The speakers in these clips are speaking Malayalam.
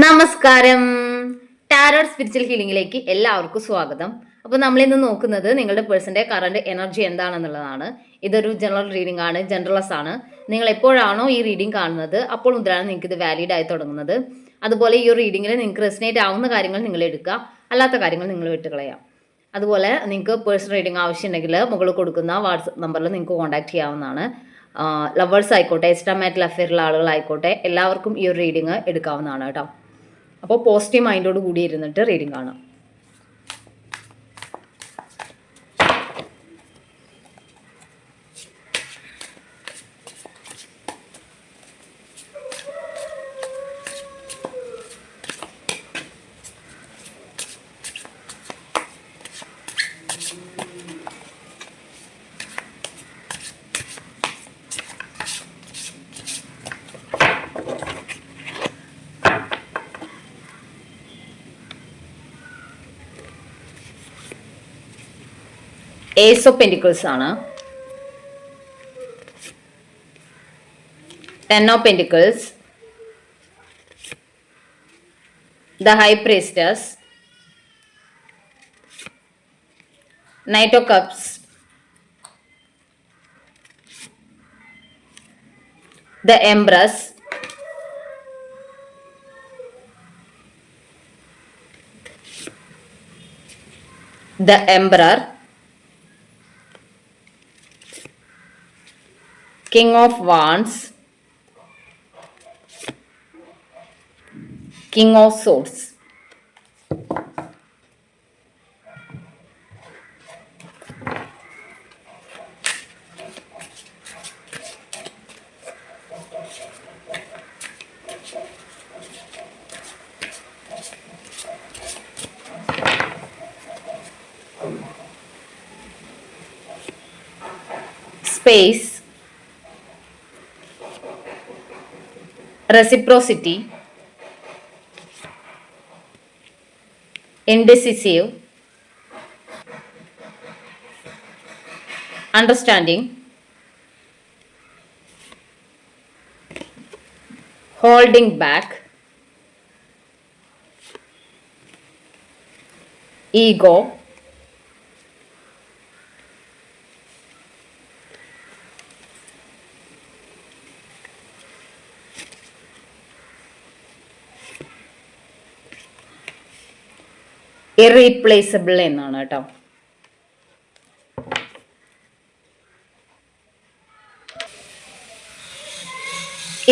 നമസ്കാരം ടാരോഡ് സ്പിരിച്വൽ ഹീലിംഗിലേക്ക് എല്ലാവർക്കും സ്വാഗതം അപ്പോൾ നമ്മൾ ഇന്ന് നോക്കുന്നത് നിങ്ങളുടെ പേഴ്സന്റെ കറണ്ട് എനർജി എന്താണെന്നുള്ളതാണ് ഇതൊരു ജനറൽ റീഡിംഗ് ആണ് ജനറലസ് ആണ് നിങ്ങൾ എപ്പോഴാണോ ഈ റീഡിംഗ് കാണുന്നത് അപ്പോൾ മുതലാണ് നിങ്ങൾക്ക് ഇത് വാലിഡ് ആയി തുടങ്ങുന്നത് അതുപോലെ ഈ ഒരു റീഡിങ്ങിൽ നിങ്ങൾക്ക് റെസിനേറ്റ് ആവുന്ന കാര്യങ്ങൾ നിങ്ങൾ എടുക്കുക അല്ലാത്ത കാര്യങ്ങൾ നിങ്ങൾ വിട്ടുകളയാം അതുപോലെ നിങ്ങൾക്ക് പേഴ്സണൽ റീഡിംഗ് ആവശ്യമുണ്ടെങ്കിൽ മുകളിൽ കൊടുക്കുന്ന വാട്സപ്പ് നമ്പറിൽ നിങ്ങൾക്ക് കോൺടാക്ട് ചെയ്യാവുന്നതാണ് ലവേഴ്സ് ആയിക്കോട്ടെ എക്സ്ട്രാ മാറ്റൽ അഫെയറിലുള്ള ആളുകളായിക്കോട്ടെ എല്ലാവർക്കും ഈ ഒരു റീഡിങ് എടുക്കാവുന്നതാണ് കേട്ടോ അപ്പോൾ പോസിറ്റീവ് മൈൻഡോട് കൂടി ഇരുന്നിട്ട് റീഡിംഗ് കാണാം Ace of Pentacles aana. 10 of Pentacles, the High Priestess, Knight of Cups, the Empress, the Emperor, King of Wands, King of Swords. Space reciprocity, indecisive, understanding, holding back, ego, irreplaceable എന്നാണ് കേട്ടോ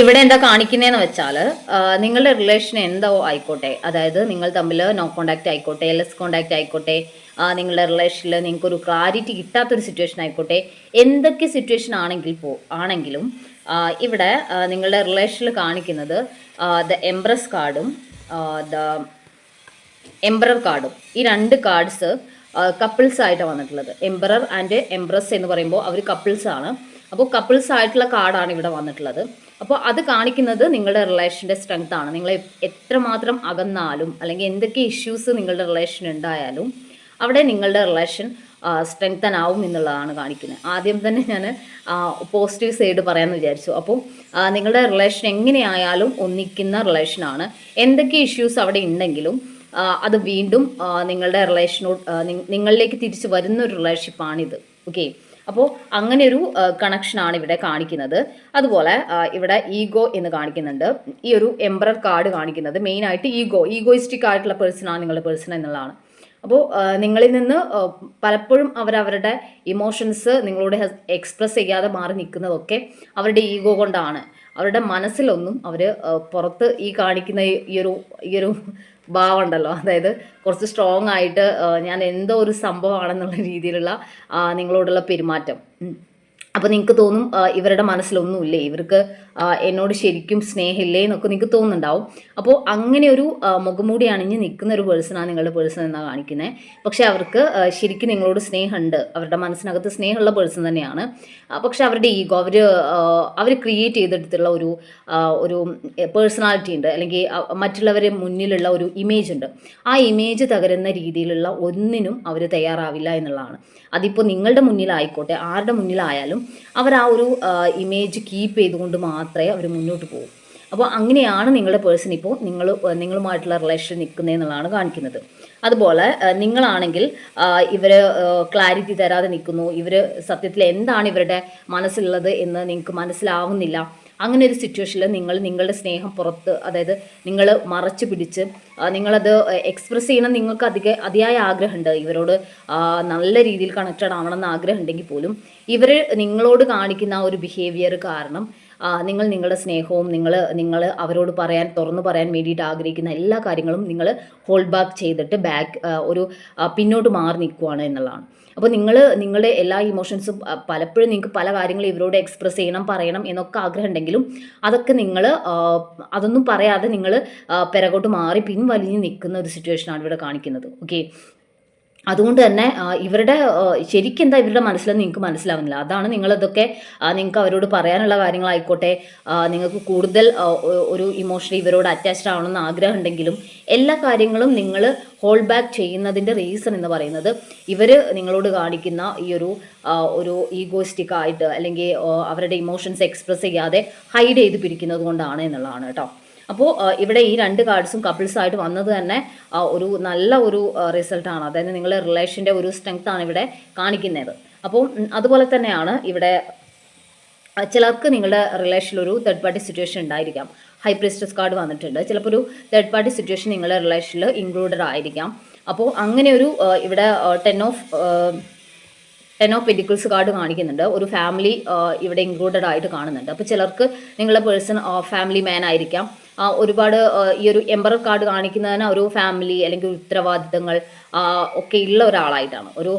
ഇവിടെ എന്താ കാണിക്കുന്നതെന്ന് വെച്ചാൽ നിങ്ങളുടെ റിലേഷൻ എന്തോ ആയിക്കോട്ടെ അതായത് നിങ്ങൾ തമ്മിൽ നോ കോണ്ടാക്ട് ആയിക്കോട്ടെ ലെസ് കോണ്ടാക്റ്റ് ആയിക്കോട്ടെ നിങ്ങളുടെ റിലേഷനിൽ നിങ്ങൾക്കൊരു ക്ലാരിറ്റി കിട്ടാത്തൊരു സിറ്റുവേഷൻ ആയിക്കോട്ടെ എന്തൊക്കെ സിറ്റുവേഷൻ ആണെങ്കിൽ പോ ആണെങ്കിലും ഇവിടെ നിങ്ങളുടെ റിലേഷനിൽ കാണിക്കുന്നത് ദ എംബ്രസ് കാർഡും ദ എംബ്രർ കാർഡും ഈ രണ്ട് കാർഡ്സ് കപ്പിൾസ് ആയിട്ടാണ് വന്നിട്ടുള്ളത് എംബ്രർ ആൻഡ് എംബ്രസ് എന്ന് പറയുമ്പോൾ അവർ കപ്പിൾസ് ആണ് അപ്പോൾ കപ്പിൾസ് ആയിട്ടുള്ള കാർഡാണ് ഇവിടെ വന്നിട്ടുള്ളത് അപ്പോൾ അത് കാണിക്കുന്നത് നിങ്ങളുടെ റിലേഷൻ്റെ സ്ട്രെങ്ത് ആണ് നിങ്ങളെ എത്രമാത്രം അകന്നാലും അല്ലെങ്കിൽ എന്തൊക്കെ ഇഷ്യൂസ് നിങ്ങളുടെ റിലേഷൻ ഉണ്ടായാലും അവിടെ നിങ്ങളുടെ റിലേഷൻ സ്ട്രെങ്തൻ ആവും എന്നുള്ളതാണ് കാണിക്കുന്നത് ആദ്യം തന്നെ ഞാൻ പോസിറ്റീവ് സൈഡ് പറയാമെന്ന് വിചാരിച്ചു അപ്പോൾ നിങ്ങളുടെ റിലേഷൻ എങ്ങനെയായാലും ഒന്നിക്കുന്ന റിലേഷനാണ് എന്തൊക്കെ ഇഷ്യൂസ് അവിടെ ഉണ്ടെങ്കിലും അത് വീണ്ടും നിങ്ങളുടെ റിലേഷനോട് നിങ്ങളിലേക്ക് തിരിച്ചു വരുന്ന ഒരു റിലേഷൻഷിപ്പാണിത് ഓക്കെ അപ്പോൾ അങ്ങനെ ഒരു കണക്ഷനാണ് ഇവിടെ കാണിക്കുന്നത് അതുപോലെ ഇവിടെ ഈഗോ എന്ന് കാണിക്കുന്നുണ്ട് ഈ ഒരു എംബ്രർ കാർഡ് കാണിക്കുന്നത് മെയിനായിട്ട് ഈഗോ ഈഗോയിസ്റ്റിക് ആയിട്ടുള്ള പേഴ്സണാണ് നിങ്ങളുടെ പേഴ്സൺ എന്നുള്ളതാണ് അപ്പോൾ നിങ്ങളിൽ നിന്ന് പലപ്പോഴും അവരവരുടെ ഇമോഷൻസ് നിങ്ങളോട് എക്സ്പ്രസ് ചെയ്യാതെ മാറി നിൽക്കുന്നതൊക്കെ അവരുടെ ഈഗോ കൊണ്ടാണ് അവരുടെ മനസ്സിലൊന്നും അവർ പുറത്ത് ഈ കാണിക്കുന്ന ഈ ഒരു ഈ ഒരു ഭാവമുണ്ടല്ലോ അതായത് കുറച്ച് സ്ട്രോങ് ആയിട്ട് ഞാൻ എന്തോ ഒരു സംഭവമാണെന്നുള്ള രീതിയിലുള്ള നിങ്ങളോടുള്ള പെരുമാറ്റം അപ്പോൾ നിങ്ങൾക്ക് തോന്നും ഇവരുടെ മനസ്സിലൊന്നുമില്ലേ ഇവർക്ക് എന്നോട് ശരിക്കും സ്നേഹമില്ലേ എന്നൊക്കെ നിങ്ങൾക്ക് തോന്നുന്നുണ്ടാവും അപ്പോൾ അങ്ങനെ ഒരു മുഖംമൂടി അണിഞ്ഞ് നിൽക്കുന്ന ഒരു പേഴ്സണാണ് നിങ്ങളുടെ പേഴ്സൺ എന്നാണ് കാണിക്കുന്നത് പക്ഷേ അവർക്ക് ശരിക്കും നിങ്ങളോട് സ്നേഹമുണ്ട് അവരുടെ മനസ്സിനകത്ത് സ്നേഹമുള്ള പേഴ്സൺ തന്നെയാണ് പക്ഷേ അവരുടെ ഈഗോ അവർ അവർ ക്രിയേറ്റ് ചെയ്തെടുത്തുള്ള ഒരു ഒരു പേഴ്സണാലിറ്റി ഉണ്ട് അല്ലെങ്കിൽ മറ്റുള്ളവരെ മുന്നിലുള്ള ഒരു ഇമേജ് ഉണ്ട് ആ ഇമേജ് തകരുന്ന രീതിയിലുള്ള ഒന്നിനും അവർ തയ്യാറാവില്ല എന്നുള്ളതാണ് അതിപ്പോൾ നിങ്ങളുടെ മുന്നിലായിക്കോട്ടെ ആരുടെ മുന്നിലായാലും അപ്പം അവർ ആ ഒരു ഇമേജ് കീപ്പ് ചെയ്തുകൊണ്ട് മാത്രമേ അവർ മുന്നോട്ട് പോകും അപ്പോൾ അങ്ങനെയാണ് നിങ്ങളുടെ പേഴ്സൺ ഇപ്പോൾ നിങ്ങൾ നിങ്ങളുമായിട്ടുള്ള റിലേഷൻ എന്നുള്ളതാണ് കാണിക്കുന്നത് അതുപോലെ നിങ്ങളാണെങ്കിൽ ഇവർ ക്ലാരിറ്റി തരാതെ നിൽക്കുന്നു ഇവർ സത്യത്തിൽ എന്താണ് ഇവരുടെ മനസ്സിലുള്ളത് എന്ന് നിങ്ങൾക്ക് മനസ്സിലാവുന്നില്ല അങ്ങനെ ഒരു സിറ്റുവേഷനിൽ നിങ്ങൾ നിങ്ങളുടെ സ്നേഹം പുറത്ത് അതായത് നിങ്ങൾ മറച്ചു പിടിച്ച് നിങ്ങളത് എക്സ്പ്രസ് ചെയ്യണം നിങ്ങൾക്ക് അധിക അതിയായ ആഗ്രഹമുണ്ട് ഇവരോട് നല്ല രീതിയിൽ കണക്റ്റഡ് ആവണം എന്ന് ആഗ്രഹം ഉണ്ടെങ്കിൽ പോലും ഇവർ നിങ്ങളോട് കാണിക്കുന്ന ഒരു ബിഹേവിയർ കാരണം നിങ്ങൾ നിങ്ങളുടെ സ്നേഹവും നിങ്ങൾ നിങ്ങൾ അവരോട് പറയാൻ തുറന്നു പറയാൻ വേണ്ടിയിട്ട് ആഗ്രഹിക്കുന്ന എല്ലാ കാര്യങ്ങളും നിങ്ങൾ ഹോൾഡ് ബാക്ക് ചെയ്തിട്ട് ബാക്ക് ഒരു പിന്നോട്ട് മാറി നിൽക്കുവാണ് എന്നുള്ളതാണ് അപ്പോൾ നിങ്ങൾ നിങ്ങളുടെ എല്ലാ ഇമോഷൻസും പലപ്പോഴും നിങ്ങൾക്ക് പല കാര്യങ്ങളും ഇവരോട് എക്സ്പ്രസ് ചെയ്യണം പറയണം എന്നൊക്കെ ആഗ്രഹം ഉണ്ടെങ്കിലും അതൊക്കെ നിങ്ങൾ അതൊന്നും പറയാതെ നിങ്ങൾ പിറകോട്ട് മാറി പിൻവലിഞ്ഞ് നിൽക്കുന്ന ഒരു സിറ്റുവേഷനാണ് ഇവിടെ കാണിക്കുന്നത് ഓക്കെ അതുകൊണ്ട് തന്നെ ഇവരുടെ ശരിക്കും എന്താ ഇവരുടെ മനസ്സിലെന്ന് നിങ്ങൾക്ക് മനസ്സിലാവുന്നില്ല അതാണ് നിങ്ങളതൊക്കെ നിങ്ങൾക്ക് അവരോട് പറയാനുള്ള കാര്യങ്ങളായിക്കോട്ടെ നിങ്ങൾക്ക് കൂടുതൽ ഒരു ഇമോഷണൽ ഇവരോട് അറ്റാച്ച്ഡ് ആവണമെന്ന് ആഗ്രഹം ഉണ്ടെങ്കിലും എല്ലാ കാര്യങ്ങളും നിങ്ങൾ ഹോൾഡ് ബാക്ക് ചെയ്യുന്നതിൻ്റെ റീസൺ എന്ന് പറയുന്നത് ഇവർ നിങ്ങളോട് കാണിക്കുന്ന ഈ ഒരു ഒരു ഈഗോയിസ്റ്റിക് ആയിട്ട് അല്ലെങ്കിൽ അവരുടെ ഇമോഷൻസ് എക്സ്പ്രസ് ചെയ്യാതെ ഹൈഡ് ചെയ്ത് പിടിക്കുന്നത് കൊണ്ടാണ് എന്നുള്ളതാണ് കേട്ടോ അപ്പോൾ ഇവിടെ ഈ രണ്ട് കാർഡ്സും കപ്പിൾസ് ആയിട്ട് വന്നത് തന്നെ ഒരു നല്ല ഒരു റിസൾട്ടാണ് അതായത് നിങ്ങളുടെ റിലേഷൻ്റെ ഒരു സ്ട്രെങ്ത് ആണ് ഇവിടെ കാണിക്കുന്നത് അപ്പോൾ അതുപോലെ തന്നെയാണ് ഇവിടെ ചിലർക്ക് നിങ്ങളുടെ റിലേഷനിലൊരു തേർഡ് പാർട്ടി സിറ്റുവേഷൻ ഉണ്ടായിരിക്കാം ഹൈ പ്രിസ്റ്റസ് കാർഡ് വന്നിട്ടുണ്ട് ചിലപ്പോൾ ഒരു തേർഡ് പാർട്ടി സിറ്റുവേഷൻ നിങ്ങളുടെ റിലേഷനിൽ ഇൻക്ലൂഡഡ് ആയിരിക്കാം അപ്പോൾ അങ്ങനെ ഒരു ഇവിടെ ten of ten of pentacles card കാണിക്കുന്നുണ്ട് ഒരു ഫാമിലി ഇവിടെ ഇൻക്ലൂഡഡ് ആയിട്ട് കാണുന്നുണ്ട് അപ്പോൾ ചിലർക്ക് നിങ്ങളുടെ പേഴ്സൺ ഫാമിലി മാൻ ആയിരിക്കാം ഒരുപാട് ഈ ഒരു എംബറർ കാർഡ് കാണിക്കുന്നതിന് ഒരു ഫാമിലി അല്ലെങ്കിൽ ഉത്തരവാദിത്തങ്ങൾ ഒക്കെ ഉള്ള ഒരാളായിട്ടാണ് ഒരു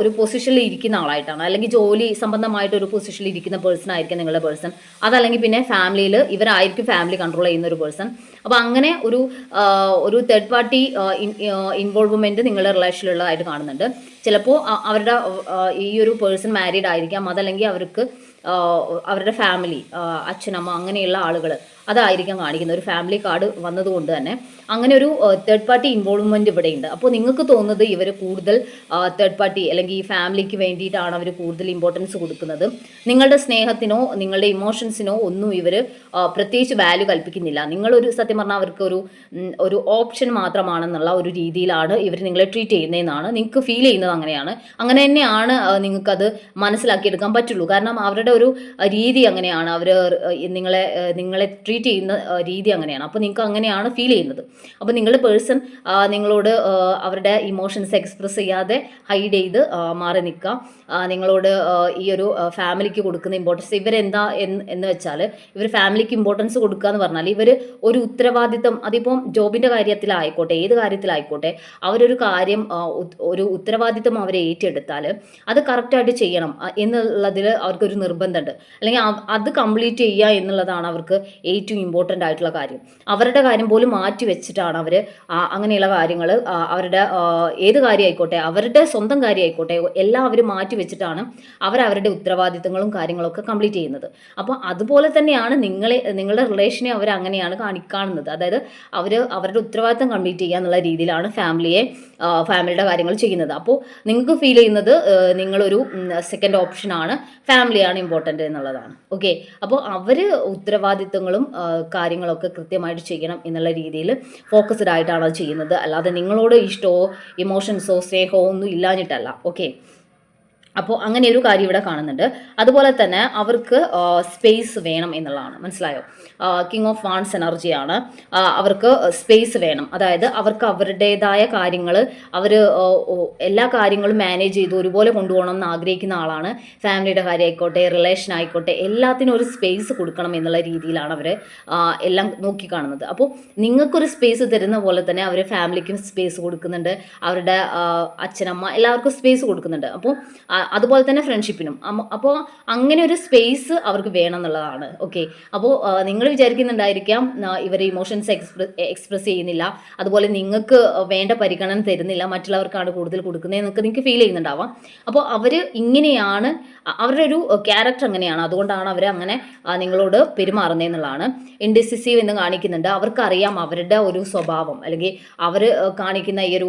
ഒരു പൊസിഷനിൽ ഇരിക്കുന്ന ആളായിട്ടാണ് അല്ലെങ്കിൽ ജോലി സംബന്ധമായിട്ട് ഒരു പൊസിഷനിൽ ഇരിക്കുന്ന പേഴ്സൺ ആയിരിക്കും നിങ്ങളുടെ പേഴ്സൺ അതല്ലെങ്കിൽ പിന്നെ ഫാമിലിയിൽ ഇവരായിരിക്കും ഫാമിലി കൺട്രോൾ ചെയ്യുന്ന ഒരു പേഴ്സൺ അപ്പോൾ അങ്ങനെ ഒരു ഒരു തേർഡ് പാർട്ടി ഇൻവോൾവ്മെൻറ്റ് നിങ്ങളുടെ റിലേഷനിലുള്ളതായിട്ട് കാണുന്നുണ്ട് ചിലപ്പോൾ അവരുടെ ഈ ഒരു പേഴ്സൺ മാരീഡ് ആയിരിക്കാം അതല്ലെങ്കിൽ അവർക്ക് അവരുടെ ഫാമിലി അച്ഛനമ്മ അങ്ങനെയുള്ള ആളുകൾ അതായിരിക്കാം കാണിക്കുന്നത് ഒരു ഫാമിലി കാർഡ് വന്നതുകൊണ്ട് തന്നെ അങ്ങനെ ഒരു തേർഡ് പാർട്ടി ഇൻവോൾവ്മെന്റ് ഇവിടെയുണ്ട് അപ്പോൾ നിങ്ങൾക്ക് തോന്നുന്നത് ഇവർ കൂടുതൽ തേർഡ് പാർട്ടി അല്ലെങ്കിൽ ഈ ഫാമിലിക്ക് വേണ്ടിയിട്ടാണ് അവർ കൂടുതൽ ഇമ്പോർട്ടൻസ് കൊടുക്കുന്നത് നിങ്ങളുടെ സ്നേഹത്തിനോ നിങ്ങളുടെ ഇമോഷൻസിനോ ഒന്നും ഇവർ പ്രത്യേകിച്ച് വാല്യൂ കൽപ്പിക്കുന്നില്ല നിങ്ങളൊരു സത്യം പറഞ്ഞാൽ അവർക്ക് ഒരു ഒരു ഓപ്ഷൻ മാത്രമാണെന്നുള്ള ഒരു രീതിയിലാണ് ഇവർ നിങ്ങളെ ട്രീറ്റ് ചെയ്യുന്നതെന്നാണ് നിങ്ങൾക്ക് ഫീൽ ചെയ്യുന്നത് അങ്ങനെയാണ് അങ്ങനെ തന്നെയാണ് നിങ്ങൾക്കത് മനസ്സിലാക്കിയെടുക്കാൻ പറ്റുള്ളൂ കാരണം അവരുടെ ഒരു രീതി അങ്ങനെയാണ് അവർ നിങ്ങളെ നിങ്ങളെ ട്രീറ്റ് ട്രീറ്റ് ചെയ്യുന്ന രീതി അങ്ങനെയാണ് അപ്പോൾ നിങ്ങൾക്ക് അങ്ങനെയാണ് ഫീൽ ചെയ്യുന്നത് അപ്പോൾ നിങ്ങളുടെ പേഴ്സൺ നിങ്ങളോട് അവരുടെ ഇമോഷൻസ് എക്സ്പ്രസ് ചെയ്യാതെ ഹൈഡ് ചെയ്ത് മാറി നിൽക്കുക നിങ്ങളോട് ഈ ഒരു ഫാമിലിക്ക് കൊടുക്കുന്ന ഇമ്പോർട്ടൻസ് ഇവരെന്താ എന്ന് വെച്ചാൽ ഇവർ ഫാമിലിക്ക് ഇമ്പോർട്ടൻസ് കൊടുക്കുക എന്ന് പറഞ്ഞാൽ ഇവർ ഒരു ഉത്തരവാദിത്തം അതിപ്പം ജോബിൻ്റെ കാര്യത്തിലായിക്കോട്ടെ ഏത് കാര്യത്തിലായിക്കോട്ടെ അവരൊരു കാര്യം ഒരു ഉത്തരവാദിത്തം അവരെ ഏറ്റെടുത്താൽ അത് കറക്റ്റായിട്ട് ചെയ്യണം എന്നുള്ളതിൽ അവർക്കൊരു നിർബന്ധമുണ്ട് അല്ലെങ്കിൽ അത് കംപ്ലീറ്റ് ചെയ്യുക എന്നുള്ളതാണ് അവർക്ക് ഏറ്റവും ഇമ്പോർട്ടൻ്റ് ആയിട്ടുള്ള കാര്യം അവരുടെ കാര്യം പോലും മാറ്റി വെച്ചിട്ടാണ് അവർ അങ്ങനെയുള്ള കാര്യങ്ങൾ അവരുടെ ഏത് കാര്യമായിക്കോട്ടെ അവരുടെ സ്വന്തം കാര്യമായിക്കോട്ടെ എല്ലാം അവർ മാറ്റി വെച്ചിട്ടാണ് അവരവരുടെ ഉത്തരവാദിത്തങ്ങളും കാര്യങ്ങളൊക്കെ കംപ്ലീറ്റ് ചെയ്യുന്നത് അപ്പോൾ അതുപോലെ തന്നെയാണ് നിങ്ങളെ നിങ്ങളുടെ റിലേഷനെ അവർ അങ്ങനെയാണ് കാണിക്കാണുന്നത് അതായത് അവർ അവരുടെ ഉത്തരവാദിത്തം കംപ്ലീറ്റ് ചെയ്യുക എന്നുള്ള രീതിയിലാണ് ഫാമിലിയെ ഫാമിലിയുടെ കാര്യങ്ങൾ ചെയ്യുന്നത് അപ്പോൾ നിങ്ങൾക്ക് ഫീൽ ചെയ്യുന്നത് നിങ്ങളൊരു സെക്കൻഡ് ഓപ്ഷനാണ് ഫാമിലിയാണ് ഇമ്പോർട്ടൻ്റ് എന്നുള്ളതാണ് ഓക്കെ അപ്പോൾ അവർ ഉത്തരവാദിത്തങ്ങളും കാര്യങ്ങളൊക്കെ കൃത്യമായിട്ട് ചെയ്യണം എന്നുള്ള രീതിയിൽ ഫോക്കസ്ഡ് ആയിട്ടാണ് അത് ചെയ്യുന്നത് അല്ലാതെ നിങ്ങളോട് ഇഷ്ടമോ ഇമോഷൻസോ സ്നേഹമോ ഒന്നും ഇല്ലാഞ്ഞിട്ടല്ല ഓക്കെ അപ്പോൾ അങ്ങനെ ഒരു കാര്യം ഇവിടെ കാണുന്നുണ്ട് അതുപോലെ തന്നെ അവർക്ക് സ്പേസ് വേണം എന്നുള്ളതാണ് മനസ്സിലായോ കിങ് ഓഫ് വാൺസ് എനർജിയാണ് അവർക്ക് സ്പേസ് വേണം അതായത് അവർക്ക് അവരുടേതായ കാര്യങ്ങൾ അവർ എല്ലാ കാര്യങ്ങളും മാനേജ് ചെയ്ത് ഒരുപോലെ കൊണ്ടുപോകണം എന്ന് ആഗ്രഹിക്കുന്ന ആളാണ് ഫാമിലിയുടെ കാര്യമായിക്കോട്ടെ റിലേഷൻ ആയിക്കോട്ടെ എല്ലാത്തിനും ഒരു സ്പേസ് കൊടുക്കണം എന്നുള്ള രീതിയിലാണ് അവർ എല്ലാം നോക്കിക്കാണുന്നത് അപ്പോൾ നിങ്ങൾക്കൊരു സ്പേസ് തരുന്ന പോലെ തന്നെ അവർ ഫാമിലിക്കും സ്പേസ് കൊടുക്കുന്നുണ്ട് അവരുടെ അച്ഛനമ്മ എല്ലാവർക്കും സ്പേസ് കൊടുക്കുന്നുണ്ട് അപ്പോൾ അതുപോലെ തന്നെ ഫ്രണ്ട്ഷിപ്പിനും അപ്പോൾ അങ്ങനെ ഒരു സ്പേസ് അവർക്ക് വേണം എന്നുള്ളതാണ് ഓക്കെ അപ്പോൾ നിങ്ങൾ വിചാരിക്കുന്നുണ്ടായിരിക്കാം ഇവർ ഇമോഷൻസ് എക്സ്പ്രസ് എക്സ്പ്രസ് ചെയ്യുന്നില്ല അതുപോലെ നിങ്ങൾക്ക് വേണ്ട പരിഗണന തരുന്നില്ല മറ്റുള്ളവർക്കാണ് കൂടുതൽ കൊടുക്കുന്നത് എന്നൊക്കെ നിങ്ങൾക്ക് ഫീൽ ചെയ്യുന്നുണ്ടാവാം അപ്പോൾ അവർ ഇങ്ങനെയാണ് അവരുടെ ഒരു ക്യാരക്ടർ അങ്ങനെയാണ് അതുകൊണ്ടാണ് അവർ അങ്ങനെ നിങ്ങളോട് പെരുമാറുന്നതെന്നുള്ളതാണ് ഇൻഡിസിസീവ് എന്ന് കാണിക്കുന്നുണ്ട് അവർക്കറിയാം അവരുടെ ഒരു സ്വഭാവം അല്ലെങ്കിൽ അവർ കാണിക്കുന്ന ഈ ഒരു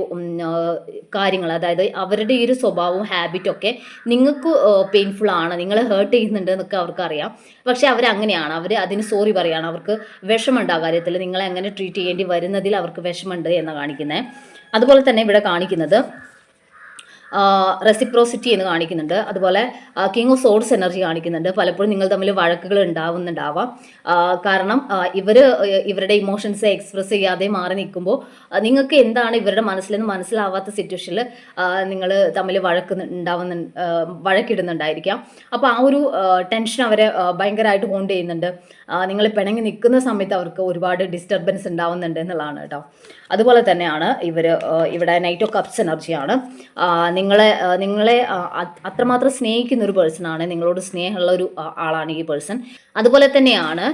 കാര്യങ്ങൾ അതായത് അവരുടെ ഈ ഒരു സ്വഭാവവും ഹാബിറ്റും ഒക്കെ നിങ്ങൾക്ക് പെയിൻഫുൾ ആണ് നിങ്ങളെ ഹേർട്ട് ചെയ്യുന്നുണ്ട് എന്നൊക്കെ അവർക്കറിയാം പക്ഷെ അവരങ്ങനെയാണ് അവർ അതിന് സോറി പറയുകയാണ് അവർക്ക് വിഷമമുണ്ട് ആ കാര്യത്തിൽ നിങ്ങളെ എങ്ങനെ ട്രീറ്റ് ചെയ്യേണ്ടി വരുന്നതിൽ അവർക്ക് വിഷമമുണ്ട് എന്ന് കാണിക്കുന്നത് അതുപോലെ തന്നെ ഇവിടെ കാണിക്കുന്നത് റെസിപ്രോസിറ്റി എന്ന് കാണിക്കുന്നുണ്ട് അതുപോലെ കിങ് ഓഫ് സോഡ്സ് എനർജി കാണിക്കുന്നുണ്ട് പലപ്പോഴും നിങ്ങൾ തമ്മിൽ വഴക്കുകൾ ഉണ്ടാവുന്നുണ്ടാവാം കാരണം ഇവർ ഇവരുടെ ഇമോഷൻസ് എക്സ്പ്രസ് ചെയ്യാതെ മാറി നിൽക്കുമ്പോൾ നിങ്ങൾക്ക് എന്താണ് ഇവരുടെ മനസ്സിലെന്ന് മനസ്സിലാവാത്ത സിറ്റുവേഷനിൽ നിങ്ങൾ തമ്മിൽ വഴക്ക് ഉണ്ടാവുന്ന വഴക്കിടുന്നുണ്ടായിരിക്കാം അപ്പോൾ ആ ഒരു ടെൻഷൻ അവരെ ഭയങ്കരമായിട്ട് ഹോണ്ട് ചെയ്യുന്നുണ്ട് നിങ്ങൾ പിണങ്ങി നിൽക്കുന്ന സമയത്ത് അവർക്ക് ഒരുപാട് ഡിസ്റ്റർബൻസ് ഉണ്ടാവുന്നുണ്ട് എന്നുള്ളതാണ് കേട്ടോ അതുപോലെ തന്നെയാണ് ഇവർ ഇവിടെ നൈറ്റ് ഓഫ് കപ്സ് എനർജിയാണ് നിങ്ങളെ നിങ്ങളെ അത്രമാത്രം സ്നേഹിക്കുന്ന ഒരു പേഴ്സണാണ് നിങ്ങളോട് സ്നേഹമുള്ള ഒരു ആളാണ് ഈ പേഴ്സൺ അതുപോലെ തന്നെയാണ്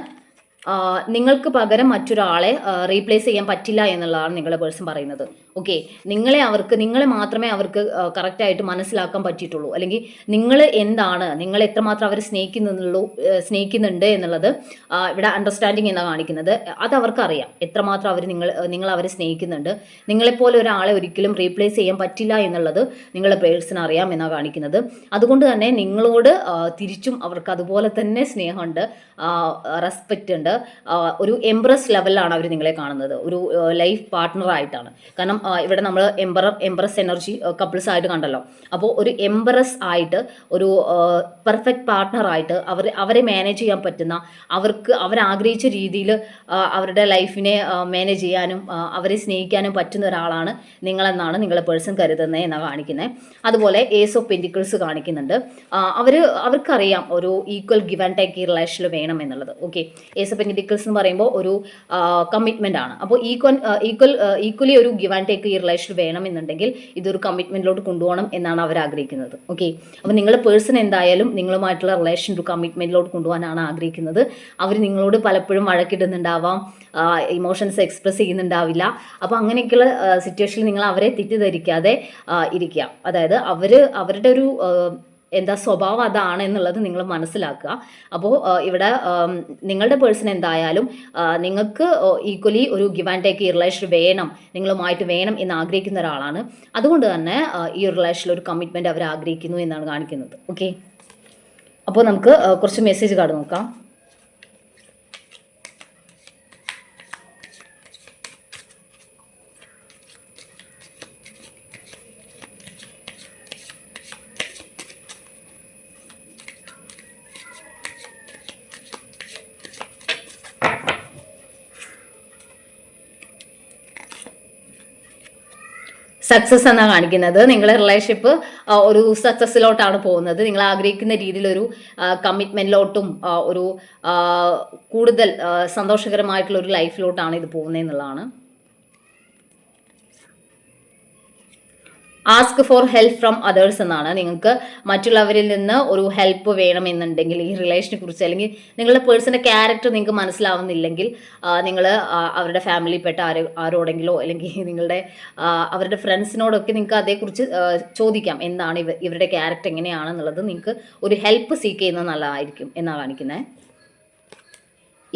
നിങ്ങൾക്ക് പകരം മറ്റൊരാളെ റീപ്ലേസ് ചെയ്യാൻ പറ്റില്ല എന്നുള്ളതാണ് നിങ്ങളെ പേഴ്സൺ പറയുന്നത് ഓക്കെ നിങ്ങളെ അവർക്ക് നിങ്ങളെ മാത്രമേ അവർക്ക് കറക്റ്റായിട്ട് മനസ്സിലാക്കാൻ പറ്റിയിട്ടുള്ളൂ അല്ലെങ്കിൽ നിങ്ങൾ എന്താണ് നിങ്ങൾ എത്രമാത്രം അവർ സ്നേഹിക്കുന്നുള്ളൂ സ്നേഹിക്കുന്നുണ്ട് എന്നുള്ളത് ഇവിടെ അണ്ടർസ്റ്റാൻഡിങ് എന്നാണ് കാണിക്കുന്നത് അത് അവർക്കറിയാം എത്രമാത്രം അവർ നിങ്ങൾ നിങ്ങൾ അവരെ സ്നേഹിക്കുന്നുണ്ട് നിങ്ങളെപ്പോലെ ഒരാളെ ഒരിക്കലും റീപ്ലേസ് ചെയ്യാൻ പറ്റില്ല എന്നുള്ളത് നിങ്ങളെ പേഴ്സൺ അറിയാം എന്നാണ് കാണിക്കുന്നത് അതുകൊണ്ട് തന്നെ നിങ്ങളോട് തിരിച്ചും അവർക്ക് അതുപോലെ തന്നെ സ്നേഹമുണ്ട് റെസ്പെക്റ്റ് ഉണ്ട് ഒരു എംപ്രസ് ലെവലിലാണ് അവർ നിങ്ങളെ കാണുന്നത് ഒരു ലൈഫ് പാർട്ട്ണറായിട്ടാണ് കാരണം ഇവിടെ നമ്മൾ എംപറർ എംപ്രസ് എനർജി കപ്പിൾസ് ആയിട്ട് കണ്ടല്ലോ അപ്പോൾ ഒരു എംപ്രസ് ആയിട്ട് ഒരു പെർഫെക്റ്റ് പാർട്ട്ണറായിട്ട് അവർ അവരെ മാനേജ് ചെയ്യാൻ പറ്റുന്ന അവർക്ക് അവരാഗ്രഹിച്ച രീതിയിൽ അവരുടെ ലൈഫിനെ മാനേജ് ചെയ്യാനും അവരെ സ്നേഹിക്കാനും പറ്റുന്ന ഒരാളാണ് നിങ്ങളെന്നാണ് നിങ്ങളെ പേഴ്സൺ കരുതുന്നത് എന്നാണ് കാണിക്കുന്നത് അതുപോലെ ഏസ് ഓഫ് പെൻറ്റിക്കിൾസ് കാണിക്കുന്നുണ്ട് അവർ അവർക്കറിയാം ഒരു ഈക്വൽ ഗിവ് ആൻഡ് ടേക്ക് ഈ റിലേഷനിൽ വേണം ചെയ്യണം എന്നുള്ളത് ഓക്കെ ഏസ് ഓഫ് പെൻറ്റിക്കൽസ് എന്ന് പറയുമ്പോൾ ഒരു കമ്മിറ്റ്മെൻ്റ് ആണ് അപ്പോൾ ഈക്വൽ ഈക്വൽ ഈക്വലി ഒരു ഗിവ് ആൻഡ് ടേക്ക് ഈ റിലേഷൻ വേണമെന്നുണ്ടെങ്കിൽ ഇതൊരു കമ്മിറ്റ്മെൻറ്റിലോട്ട് കൊണ്ടുപോകണം എന്നാണ് അവർ ആഗ്രഹിക്കുന്നത് ഓക്കെ അപ്പോൾ നിങ്ങളുടെ പേഴ്സൺ എന്തായാലും നിങ്ങളുമായിട്ടുള്ള റിലേഷൻ ഒരു കമ്മിറ്റ്മെൻറ്റിലോട്ട് കൊണ്ടുപോകാനാണ് ആഗ്രഹിക്കുന്നത് അവർ നിങ്ങളോട് പലപ്പോഴും വഴക്കിടുന്നുണ്ടാവാം ഇമോഷൻസ് എക്സ്പ്രസ് ചെയ്യുന്നുണ്ടാവില്ല അപ്പോൾ അങ്ങനെയൊക്കെയുള്ള സിറ്റുവേഷനിൽ നിങ്ങൾ അവരെ തെറ്റിദ്ധരിക്കാതെ ഇരിക്കുക അതായത് അവർ അവരുടെ ഒരു എന്താ സ്വഭാവം അതാണ് എന്നുള്ളത് നിങ്ങൾ മനസ്സിലാക്കുക അപ്പോൾ ഇവിടെ നിങ്ങളുടെ പേഴ്സൺ എന്തായാലും നിങ്ങൾക്ക് ഈക്വലി ഒരു ഗിവ് ആൻഡ് ടേക്ക് ഈ റിലേഷൻ വേണം നിങ്ങളുമായിട്ട് വേണം എന്ന് ആഗ്രഹിക്കുന്ന ഒരാളാണ് അതുകൊണ്ട് തന്നെ ഈ റിലേഷനിൽ ഒരു കമ്മിറ്റ്മെൻറ്റ് അവർ ആഗ്രഹിക്കുന്നു എന്നാണ് കാണിക്കുന്നത് ഓക്കെ അപ്പോൾ നമുക്ക് കുറച്ച് മെസ്സേജ് കാർഡ് നോക്കാം സക്സസ് എന്നാണ് കാണിക്കുന്നത് നിങ്ങളുടെ റിലേഷൻഷിപ്പ് ഒരു സക്സസ്സിലോട്ടാണ് പോകുന്നത് നിങ്ങൾ ആഗ്രഹിക്കുന്ന രീതിയിലൊരു കമ്മിറ്റ്മെന്റിലോട്ടും ഒരു കൂടുതൽ സന്തോഷകരമായിട്ടുള്ള ഒരു ലൈഫിലോട്ടാണ് ഇത് പോകുന്നത് എന്നുള്ളതാണ് ask for help from others എന്നാണ് നിങ്ങൾക്ക് മറ്റുള്ളവരിൽ നിന്ന് ഒരു ഹെൽപ്പ് വേണമെന്നുണ്ടെങ്കിൽ ഈ റിലേഷനെ കുറിച്ച് അല്ലെങ്കിൽ നിങ്ങളുടെ പേഴ്സണൽ ക്യാരക്ടർ നിങ്ങൾക്ക് മനസ്സിലാവുന്നില്ലെങ്കിൽ നിങ്ങൾ അവരുടെ ഫാമിലിയിൽപ്പെട്ട ആരോ ആരോടെങ്കിലോ അല്ലെങ്കിൽ നിങ്ങളുടെ അവരുടെ ഫ്രണ്ട്സിനോടൊക്കെ നിങ്ങൾക്ക് അതേക്കുറിച്ച് ചോദിക്കാം എന്താണ് ഇവ ഇവരുടെ ക്യാരക്ടർ എങ്ങനെയാണെന്നുള്ളത് നിങ്ങൾക്ക് ഒരു ഹെൽപ്പ് സീക്ക് ചെയ്യുന്നത് നല്ലതായിരിക്കും എന്നാണ് കാണിക്കുന്നത്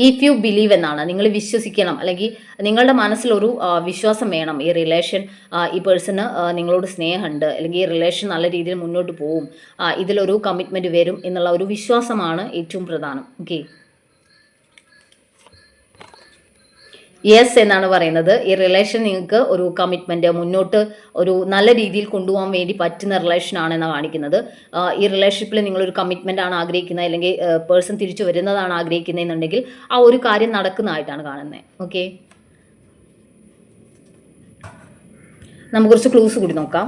ഇഫ് യു ബിലീവ് എന്നാണ് നിങ്ങൾ വിശ്വസിക്കണം അല്ലെങ്കിൽ നിങ്ങളുടെ മനസ്സിലൊരു വിശ്വാസം വേണം ഈ റിലേഷൻ ഈ പേഴ്സണ് നിങ്ങളോട് സ്നേഹമുണ്ട് അല്ലെങ്കിൽ ഈ റിലേഷൻ നല്ല രീതിയിൽ മുന്നോട്ട് പോവും ഇതിലൊരു കമ്മിറ്റ്മെൻറ്റ് വരും എന്നുള്ള ഒരു വിശ്വാസമാണ് ഏറ്റവും പ്രധാനം ഓക്കെ യെസ് എന്നാണ് പറയുന്നത് ഈ റിലേഷൻ നിങ്ങൾക്ക് ഒരു കമ്മിറ്റ്മെന്റ് മുന്നോട്ട് ഒരു നല്ല രീതിയിൽ കൊണ്ടുപോകാൻ വേണ്ടി പറ്റുന്ന റിലേഷൻ റിലേഷനാണെന്ന് കാണിക്കുന്നത് ഈ റിലേഷൻഷിപ്പിൽ നിങ്ങളൊരു കമ്മിറ്റ്മെൻ്റ് ആണ് ആഗ്രഹിക്കുന്നത് അല്ലെങ്കിൽ പേഴ്സൺ തിരിച്ചു വരുന്നതാണ് ആഗ്രഹിക്കുന്നതെന്നുണ്ടെങ്കിൽ ആ ഒരു കാര്യം നടക്കുന്നതായിട്ടാണ് കാണുന്നത് ഓക്കെ നമുക്ക് കുറച്ച് ക്ലൂസ് കൂടി നോക്കാം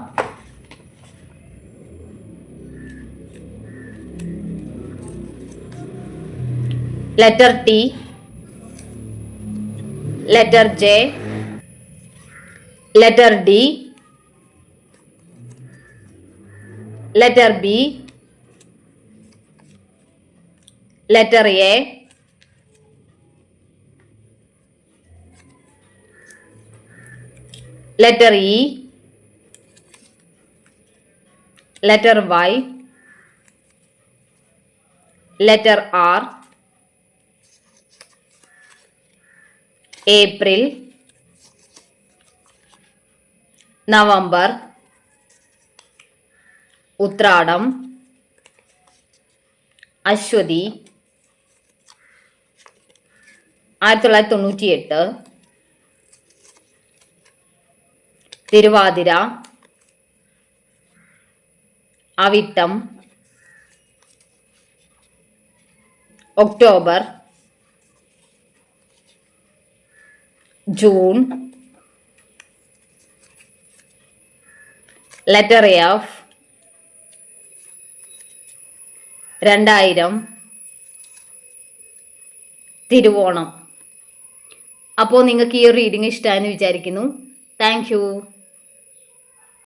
letter T letter J letter D letter B letter A letter E letter Y letter R April November Uthradam Ashwathi ആയിരത്തി തൊള്ളായിരത്തി തൊണ്ണൂറ്റിയെട്ട് Thiruvathira Avittam October June letter A of രണ്ടായിരം തിരുവോണം അപ്പോൾ നിങ്ങൾക്ക് ഈ റീഡിംഗ് ഇഷ്ടമായെന്ന് വിചാരിക്കുന്നു താങ്ക്